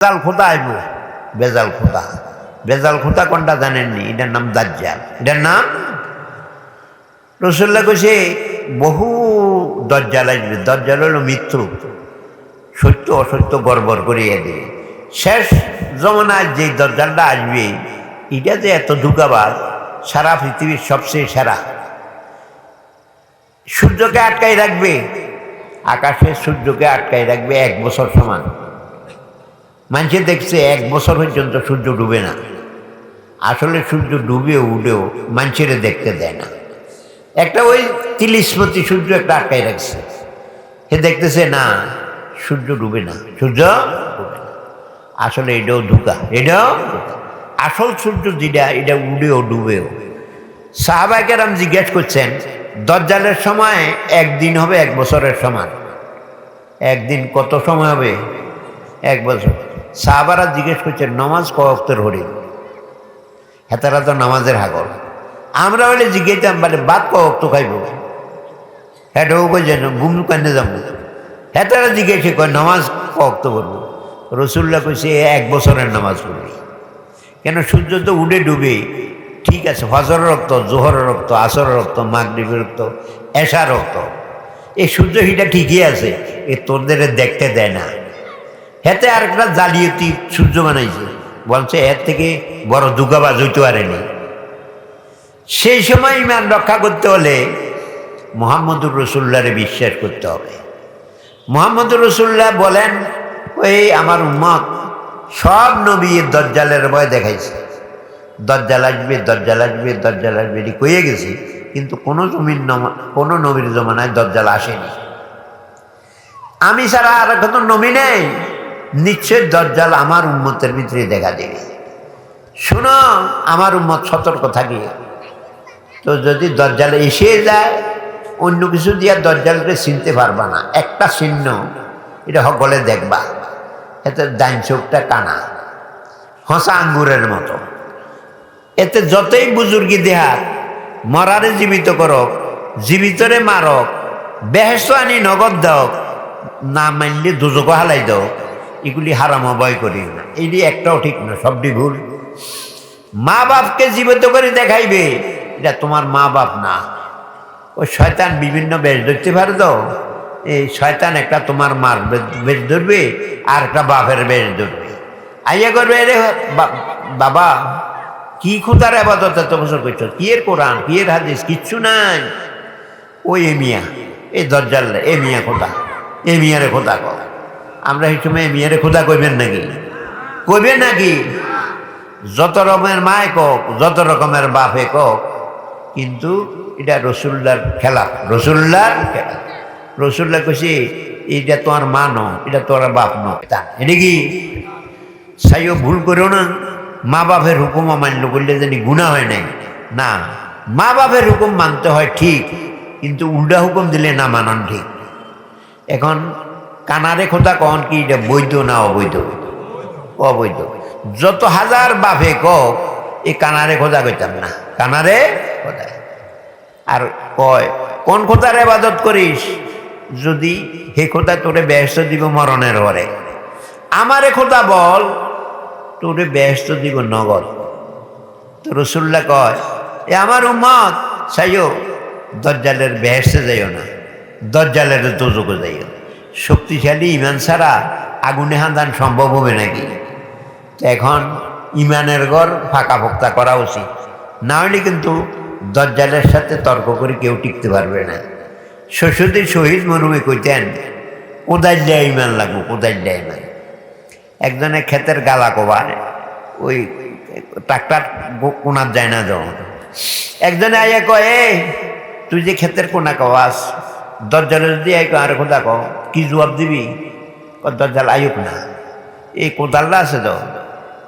বেজাল খোদা আইব। বেজাল খোদা। বেজাল খোদা কোনটা জানেননি? এটার নাম দাজ্জাল। এটার নাম? রসুল্লাহ কইছে, বহু দজ্জাল আসবে। দজ্জাল হলো মৃত্যু সত্য অসত্য গড়বড় করিয়ে দেবে শেষ জমানায় যে দজ্জালটা আসবে, এটা যে এত ধুকাবাজ, সারা পৃথিবীর সবচেয়ে সেরা। সূর্যকে আটকাই রাখবে। আকাশে সূর্যকে আটকাই রাখবে এক বছর সমান। মানুষে দেখছে এক বছর পর্যন্ত সূর্য ডুবে না। আসলে সূর্য ডুবেও উঠেও মানুষের দেখতে দেয় না। একটা ওই তিলিশপতি সূর্য একটা আটকায় রাখছে। সে দেখতেছে, না, সূর্য ডুবে না, সূর্য ডুবে না। আসলে এটাও ধোকা, এটাও আসল সূর্য যেটা, এটা উড়েও ডুবেও। সাহাবাকেরাম জিজ্ঞেস করছেন, দজ্জালের সময় একদিন হবে, এক বছরের সমান? একদিন কত সময় হবে? এক বছর। সাহাবারা জিজ্ঞেস করছেন নমাজ কক্তের হরি হেতারা তো নামাজের হাগর। আমরা হলে জিজ্ঞেসাম বলে বাদ কক্ত খাইব? হ্যাঁ কই যেন ঘুম কান্দে যাব। হেতারা জিজ্ঞেসে কয় নামাজ কক্ত করব রসুল্লাহ কইছে এক বছরের নামাজ পড়বি। কেন, সূর্য তো উঠে ডুবে। ঠিক আছে ফজর রক্ত, জোহরের রক্ত, আসরের রক্ত, মাগরিবের রক্ত, এশার রক্ত। এই সূর্য হিটা ঠিকই আছে, এ তোদের দেখতে দেয় না। হেতে আরেকটা জালিয়াতি সূর্য বানাইছে। বলছে এর থেকে বড় দুগাবাজ হইতে পারেনি। সেই সময় ইমান রক্ষা করতে হলে মোহাম্মদুর রসুল্লাহরে বিশ্বাস করতে হবে। মোহাম্মদুর রসুল্লাহ বলেন, ওই আমার উম্মত সব নবীর দরজালের ভয় দেখাইছে। দজ্জাল আসবে দজ্জাল আসবে দজ্জাল আসবে, এটি কয়ে গেছি, কিন্তু কোনো জমির কোনো নবীর জমানায় দজ্জাল আসেনি। আমি ছাড়া আর কোনো নবী নেই। নিশ্চয় দজ্জাল আমার উন্মতের ভিতরে দেখা দেবে। শোনো, আমার উম্মত সতর্ক থাকি। তো যদি দরজালে এসে যায়, অন্য কিছু দিয়ে দরজালকে চিনতে পারবা না। একটা চিহ্ন, এটা সকলে দেখবা। এতে ডাইন চোখটা কানা। হসা আঙ্গুরের মতো। এতে যতই বুজুর্গি দেহাত মরারে জীবিত করক, জীবিতরে মারক বেহেস্ত আনি নগদ দাও, না মানলে দুজক হালাই দাও। এগুলি হারাম ভয় করি না। এটি একটাও ঠিক না, সবটি ভুল। মা বাপকে জীবিত করে দেখাইবে, এটা তোমার মা বাপ না। ওই শয়তান বিভিন্ন বেশ ধরতে পারে তো। এই শয়তান একটা তোমার মার বেশ ধরবে, আর একটা বাপের বেশ ধরবে। আইয়া করবে রে বাবা, কি খুদার আবাদত এত বছর করছ? কি এর কোরআন? কি এর হাদিস? কিচ্ছু নাই। ওই এ মিয়া এই দরজাল, এ মিয়া খোদা, এ মিয়ারে খোদা কর। আমরা এই সময় মিয়ারে খোদা কইবেন নাকি? কইবেন নাকি? যত রকমের মায় কক, যত রকমের বাপে কক, কিন্তু এটা রসুল্লার খেলা রসুল্লার খেলা। রসুল্লাহ কইছে এটা তোমার মা ন এটা তোমার বাপ ন তা, এটা কি? সাইও ভুল করো না। মা বাপের হুকুম মান্য করলে জানি গুণা হয় নাই। না মা বাপের হুকুম মানতে হয় ঠিক, কিন্তু উল্টা হুকুম দিলে না মানান ঠিক। এখন কানারে খোদা কন কি এটা বৈধ না অবৈধ? অবৈধ। যত হাজার বাপে কক এই কানারে খোদা কইতাম না। কানারে খোদা। আর কয়, কোন খোদার এবাদত করিস? যদি হে খোদা তোরে ব্যস্ত দিব মরণের ঘরে আমারে খোদা বল, তোরে ব্যস্ত দিব নগদ। তো রসুল্লাহ কয়, এ আমার উম্মত সাইও দজ্জালের বেহেসতে যাইও না। দজ্জালের দোজকে যাইও শক্তিশালী ইমান ছাড়া আগুনে হান্দান সম্ভব হবে নাকি? এখন ইমানের ঘর ফাঁকা ফোক্তা করা উচিত। না হলে কিন্তু দজ্জালের সাথে তর্ক করে কেউ টিকতে পারবে না। শ্বশুরদের শহীদ মরুমে কইতেন কোদাল দেয় ইমান লাগবো কোদাল দেয় ইমান। একজনে ক্ষেতের গালা কোবার, ওই ট্রাক্টার কোনার যায় না যাও একজনে আইয়া কয় তুই যে ক্ষেতের কোনা কওয়াস দরজালে যদি আই আর খোদা ক কি জবাব দিবি? ক দরজাল আয়ুক না। এই কোদালটা আছে তো।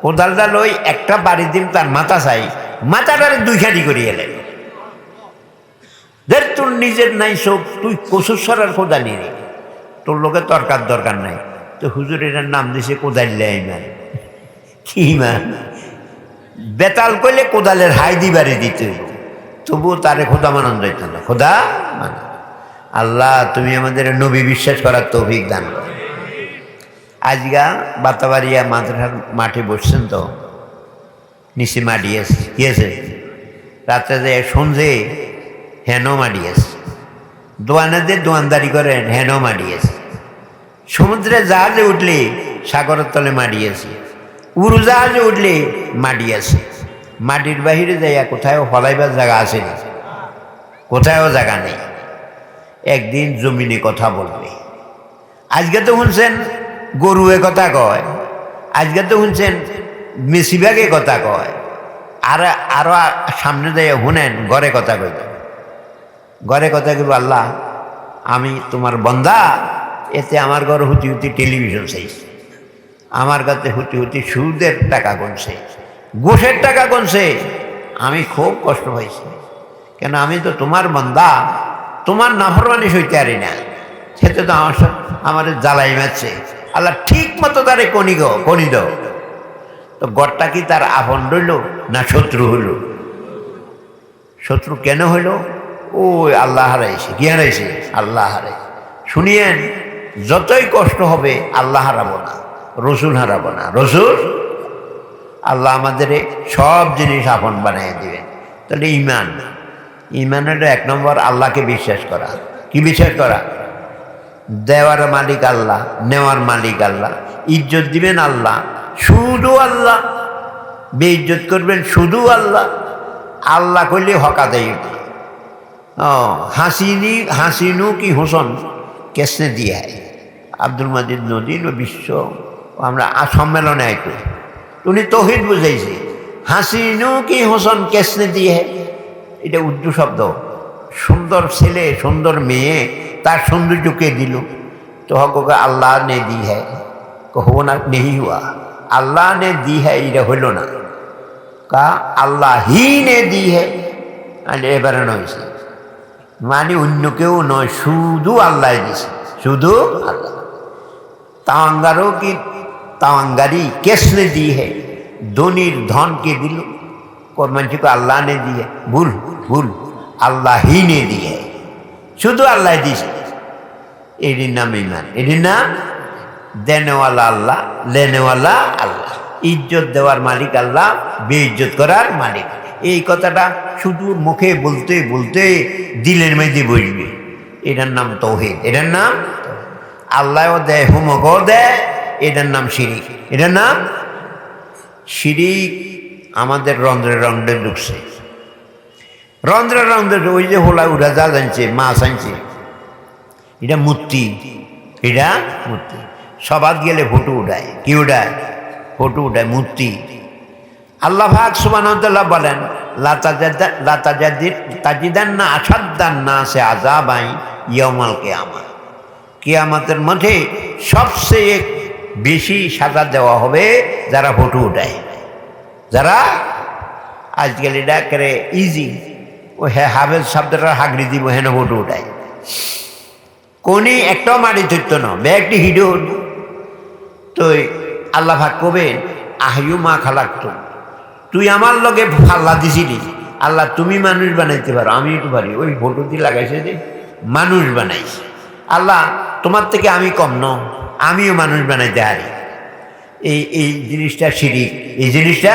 কোদালটা লই একটা বাড়ি দিন তার মাথা চাই। মাথাটারে দুইখানি করি এলে। দেখ তোর নিজের নাই সব। তুই কচুর সরার খোদা নিয়ে তোর লোকে তরকার দরকার নাই। তো হুজুর এটার নাম দিছে কোদাল্লা ইমান। কি ইমান? বেতাল কইলে কোদালের হাই দিবারে দিতে তবুও তারে খোদা মানান যাইত না। খোদা মানে আল্লাহ, তুমি আমাদের নবী বিশ্বাস করার তৌফিক দান আজগা বাতাবাড়িয়া মাদ্রাসার মাঠে বসছেন তো, নিচে কি আছে? রাত্রে যে সন্ধে হেনো মাডিয়েছে দোয়ানাদের দোয়ানদারি করেন, হেনো মাডিয়েছে সমুদ্রে জাহাজে উঠলে সাগরের তলে মাডিয়েছে উড়োজাহাজে উঠলে মাডিয়েছে মাটির বাহিরে যাইয়া কোথায়ও ফলাইবার জায়গা আছে না। কোথায়ও জায়গা নেই। একদিন জমিনে কথা বলবে। আজকে তো শুনছেন গরুয়ে কথা কয়, আজকে তো শুনছেন মেসিবাগে কথা কয়, আর আরও সামনে যাইয়া শুনেন ঘরে কথা কইব ঘরে কথা কইব, আল্লাহ, আমি তোমার বন্দা, এতে আমার ঘর হুতি হুতি টেলিভিশন চাইছে আমার কাছে হুতি হুতি সুদের টাকা গুনছে, গোষের টাকা গুনছে, আমি খুব কষ্ট পাইছি। কেন আমি তো তোমার বন্দা তোমার নাফরমানি সইতে পারি না। সেটা তো আমার সা- আমার জ্বালাই মারছে। আল্লাহ ঠিক মতো তারে কনি গো কনি দাও তো গড়টা কি তার আপন রইল না শত্রু হইল? শত্রু কেন হইল? ও আল্লাহ হারাইছে কি হারাইছে আল্লাহ হারাই শুনিয়েন, যতই কষ্ট হবে, আল্লাহ হারাবো না, রসুল হারাবো না। রসুল, আল্লাহ আমাদের সব জিনিস আপন বানিয়ে দিবেন। তাহলে ইমান ইমানের এক নম্বর আল্লাহকে বিশ্বাস করা। কি বিশ্বাস করা? দেওয়ার মালিক আল্লাহ, নেওয়ার মালিক আল্লাহ, ইজ্জত দিবেন আল্লাহ, শুধু আল্লাহ, বেইজ্জত করবেন শুধু আল্লাহ আল্লাহ করলে হকা দেয় ও, হাসিনি, হাসিনু কি হোসন? কেসনে দিয়ে আব্দুল মাজিদ নদীন ও বিশ্ব, আমরা সম্মেলনে আইতো উনি তহিদ বুঝাইছে। হাসিনু কি হোসন কেসনে দিয়ে এটা উর্দু শব্দ। সুন্দর ছেলে, সুন্দর মেয়ে, তার সৌন্দর্যকে দিল। তো হক আল্লাহ নে দি হ্যাঁ কহো না নেহি হুয়া। আল্লাহ নে দি হ্যাঁ এটা হইল না। কা, আল্লাহ হি নে দি হ্যাঁ এবারে নয়ছে মানে অন্য কেউ নয়, শুধু আল্লাহ দিছে। শুধু আল্লাহ। তাওয়াঙ্গারও কি, তাওয়াঙ্গারি কেসনে দি হে ধনির ধনকে দিল। কর্মাঞ্চিকে আল্লাহ নে দিয়ে। ভুল ভুল। আল্লাহ হি নে দিয়ে। শুধু আল্লাহ দিছে এটির নাম ইমান। এটির নাম দেনেওয়ালা আল্লাহ, লেনেওয়ালা আল্লাহ। ইজ্জত দেওয়ার মালিক আল্লাহ, বেইজ্জত করার মালিক। এই কথাটা শুধু মুখে বলতে বলতে দিলের মেঝে বসবে। এটার নাম তৌহিদ। এটার নাম আল্লাহও দেয় হুমকও দেয়। এটার নাম শিরিক। এটার নাম শিরিক। আমাদের রন্ধ্রে রন্ধ্রে ঢুকছে। রন্ধ্রে রন্ধ্রে ওই যে হোলা উড়া যা জানছে মাছ আনছে। এটা মূর্তি এটা মূর্তি। সবাদ গেলে ফটো উঠায়। কি উঠায়? ফটো উঠায়, মূর্তি। আল্লাহ ভাগ সুবাহ বলেন তাজিদান না আসাদ্দান না সে আজাবাই ইয়মাল কেয়ামা কেয়ামাতের মধ্যে সবচেয়ে বেশি সাজা দেওয়া হবে যারা ফটো উঠায়। যারা আজকাল এটা করে ইজি ও হ্যাঁ হাফেজ শব্দটা হাগড়ি দিব, হেন ফটো উঠায় কোনি একটাও মাটি ধরত না ব্যাগটি হিডো। তো আল্লাহ ভাগ কবে আহিউ মা খালাক্ত। তুই আমার লগে ফাল্লা দিছিলি আল্লাহ তুমি মানুষ বানাইতে পারো, আমি তো পারি। ওই দিয়ে লাগাইছে যে মানুষ বানাইছে। আল্লাহ, তোমার থেকে আমি কম ন, আমিও মানুষ বানাইতে পারি এই এই জিনিসটা শিরিক। এই জিনিসটা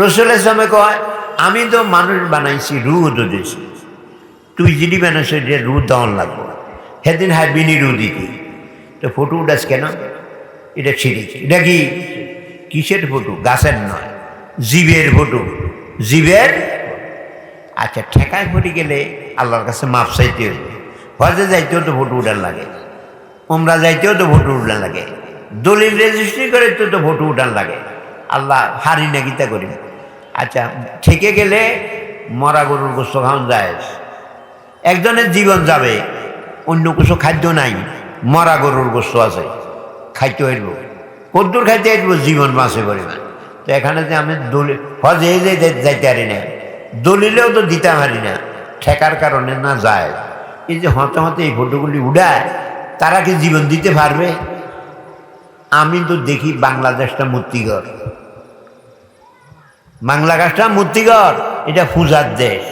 রসুল ইসলামে কয়, আমি তো মানুষ বানাইছি রু দিছি তুই যিনি বানাইছো যে রু দেওয়ান লাগবো সেদিন হারবিনি রু দিতি। তো ফটো উঠাস কেন? এটা ছিঁড়ি এটা কি? কিসের ফটো? গাছের নয়, জীবের ফটো। জীবের আচ্ছা ঠেকায় পড়ে গেলে আল্লাহর কাছে মাপ চাইতে হইবে। হজে যাইতেও তো ফটো উঠান লাগে। ওমরা যাইতেও তো ফটো উঠান লাগে। দলিল রেজিস্ট্রি করে তো তো ফটো উঠান লাগে। আল্লাহ হারি না গীতা করি। আচ্ছা ঠেকে গেলে মরা গরুর গোস্ত খাওয়ান যায়। একজনের জীবন যাবে, অন্য কিছু খাদ্য নাই, মরা গরুর গোস্ত আছে, খাইতে হইব। কদ্দুর খাইতে হইব, জীবন বাঁচে পরিমাণ তো এখানে যে আমি দলিল হজে যে যাই- যাইতে পারি না, দলিলেও তো দিতে পারি না, ঠেকার কারণে না যায়। এই যে হতে হতে এই ফটোগুলি উড়ায়, তারা কি জীবন দিতে পারবে? আমি তো দেখি বাংলাদেশটা মূর্তিঘর বাংলাদেশটা মূর্তিঘর এটা পূজার দেশ।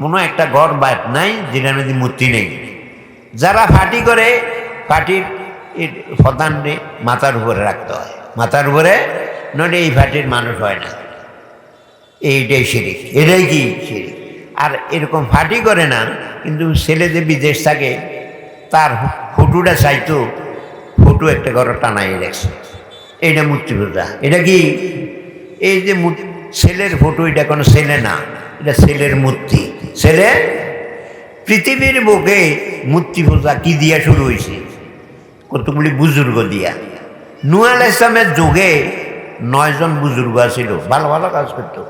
কোনো একটা ঘর বাদ নাই যেটার মধ্যে মূর্তি নেই। যারা ফাটি করে, ফাটির প্রধানে মাথার উপরে রাখতে হয়। মাথার উপরে নইলে এই ফাটির মানুষ হয় না। এইটাই শিরিক, এটাই কি শিরিক? আর এরকম ফাটি করে না, কিন্তু ছেলে যে বিদেশ থাকে, তার ফটোটা চাইতো ফটো একটা ঘরে টানাই রাখছে এইটা মূর্তি পূজা। এটা কি? এই যে ছেলের ফটো এটা কোনো ছেলে না, এটা ছেলের মূর্তি। ছেলে, পৃথিবীর বুকে মূর্তি পূজা কি দিয়া শুরু হয়েছে কতগুলি বুজুর্গ দিয়া। নুয়াল ইসলামের যুগে নয়জন বুজুর্গ ছিল ভালো ভালো কাজ করতো।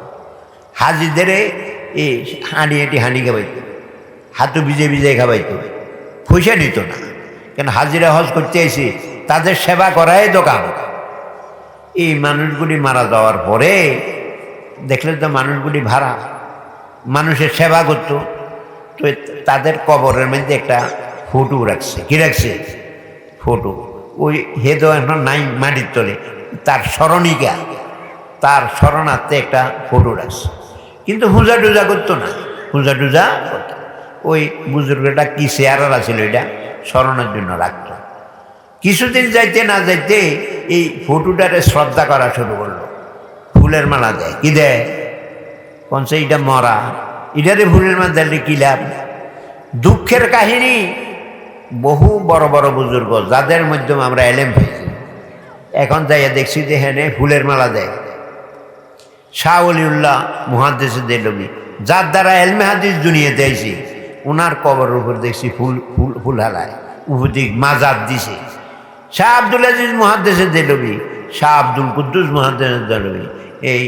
হাজিদের এই হাঁড়ি হাঁটি হাঁড়ি খাবাইতো হাতু ভিজে ভিজে খাবাইতো পয়সা নিত না, কেন হাজিরা হজ করতে এসে তাদের সেবা করাই দোকান। এই মানুষগুলি মারা যাওয়ার পরে দেখলেন তো মানুষগুলি ভাড়া। মানুষের সেবা করতো। তো তাদের কবরের মধ্যে একটা ফটো রাখছে। কি রাখছে? ফটো। ওই হেদ এখন নাই মাটির তলে। তার স্মরণিকা। তার স্মরণার্থে একটা ফটো রাখছে। কিন্তু পূজা টুজা করতো না। পূজা টুজা করতো। ওই বুজুর্গটা কি চেয়ারারা আছিল এটা? স্মরণের জন্য রাখতো। কিছুদিন যাইতে না যাইতে এই ফটোটারে শ্রদ্ধা করা শুরু করল। ফুলের মালা দেয়। কি দেয়? কনসে এটা মরা। এটারে ফুলের মালা দিলে কি লাভ? দুঃখের কাহিনী। বহু বড় বড় বুজুর্গ, যাদের মাধ্যমে আমরা এলেম পেয়েছি। এখন যাইয়া দেখছি যে হ্যাঁ ফুলের মালা দেয়। শাহ অলিউল্লাহ মুহাদ্দেশে দেলবি যার দ্বারা এলমে হাদিস দুনিয়াতে আইছি ওনার কবরের উপর দেখছি ফুল ফুল ফুল হালায়। উপদিক মাজার দিছে। শাহ আব্দুল আজিজ মুহাদ্দেশে দেলবি, শাহ আব্দুল কুদ্দুস মুহাদ্দেশে দেলবি, এই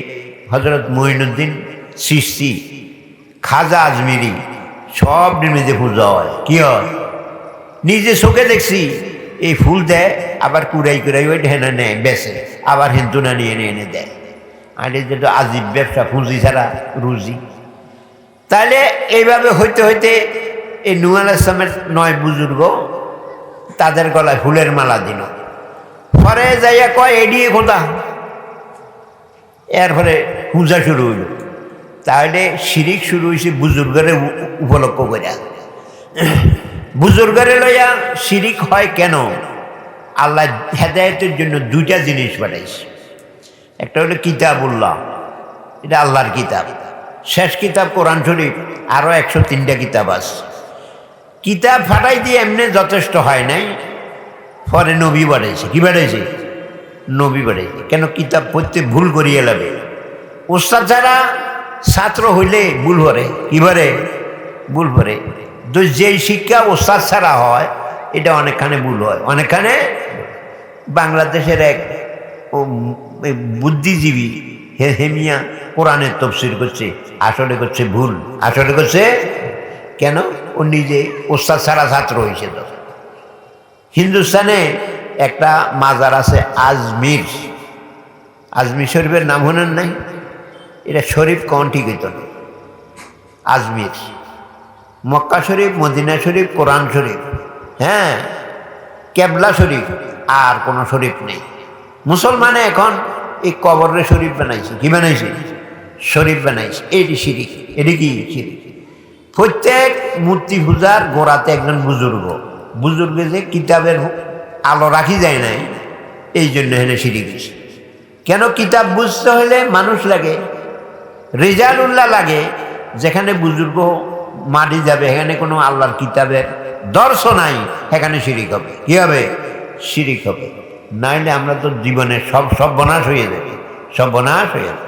হজরত মঈনুদ্দিন সৃষ্টি খাজা আজমিরি, সব নিমিতে পূজা হয়। কি হয়? নিজে চোখে দেখছি, এই ফুল দেয়, আবার কুড়াই কুড়াই ওই ঢেনে নেয় বেছে আবার হিন্দুনা নিয়ে এনে এনে দেয়। আর এই যেটা আজিব ব্যবসা, পুঁজি ছাড়া রুজি। তাহলে এইভাবে হইতে হইতে এই নুয়াল ইসলামের নয় বুজুর্গ তাদের গলায় ফুলের মালা দিল। পরে যাইয়া কয় এডিয়ে খোদা। এরপরে পূজা শুরু হইল। তাহলে শিরিক শুরু হয়েছে বুজুর্গের উপলক্ষ করে বুজুর্গরে লইয়া শিরিক হয় কেন? আল্লাহ হেদায়তের জন্য দুইটা জিনিস পাঠাইছে একটা হলো কিতাবুল্লাহ, এটা আল্লাহর কিতাব। শেষ কিতাব কোরআন শরীফ আরও একশো তিনটা কিতাব আছে। কিতাব ফাটাই দিয়ে এমনি যথেষ্ট হয় নাই। পরে নবী বাড়াইছে। কি বাড়াইছে? নবী বাড়াইছে। কেন কিতাব পড়তে ভুল করিয়ে লাগে ওস্তাদ ছাড়া ছাত্র হইলে ভুল ভরে কি ভরে ভুল ভরে তো যেই শিক্ষা ওস্তাদ ছাড়া হয়, এটা অনেকখানে ভুল হয়। অনেকখানে বাংলাদেশের এক ও বুদ্ধিজীবী হে হেমিয়া কোরআনের তফসির করছে, আসলে করছে ভুল। আসলে করছে কেন? ও নিজে ওস্তাদ ছাড়া ছাত্র হয়েছে হিন্দুস্তানে একটা মাজার আছে আজমির। আজমির শরীফের নাম হলেন নাই? এটা শরীফ কন ঠিক হইত না আজমির। মক্কা শরীফ, মদিনা শরীফ, কোরআন শরীফ। হ্যাঁ কেবলা শরীফ। আর কোনো শরীফ নেই। মুসলমানে এখন এই কবরের শরীফ বানাইছে। কি বানাইছে? শরীফ বানাইছে। এটি শিরিক। এটি কি শিরিক? প্রত্যেক মূর্তি পূজার গোড়াতে একজন বুজুর্গ বুজুর্গ যে কিতাবের আলো রাখি যায় নাই, এই জন্য হেনে হয়েছে কেন কিতাব বুঝতে হলে মানুষ লাগে রেজাল উল্লাহ লাগে, যেখানে বুজুর্গ মারি যাবে, সেখানে কোনো আল্লাহর কিতাবের দর্শ নাই, সেখানে শিরিক হবে কী হবে? শিরিক হবে নাইলে আমরা তো জীবনে সব সব বনাশ হয়ে যাবে। সব বনাশ হয়ে যাবে।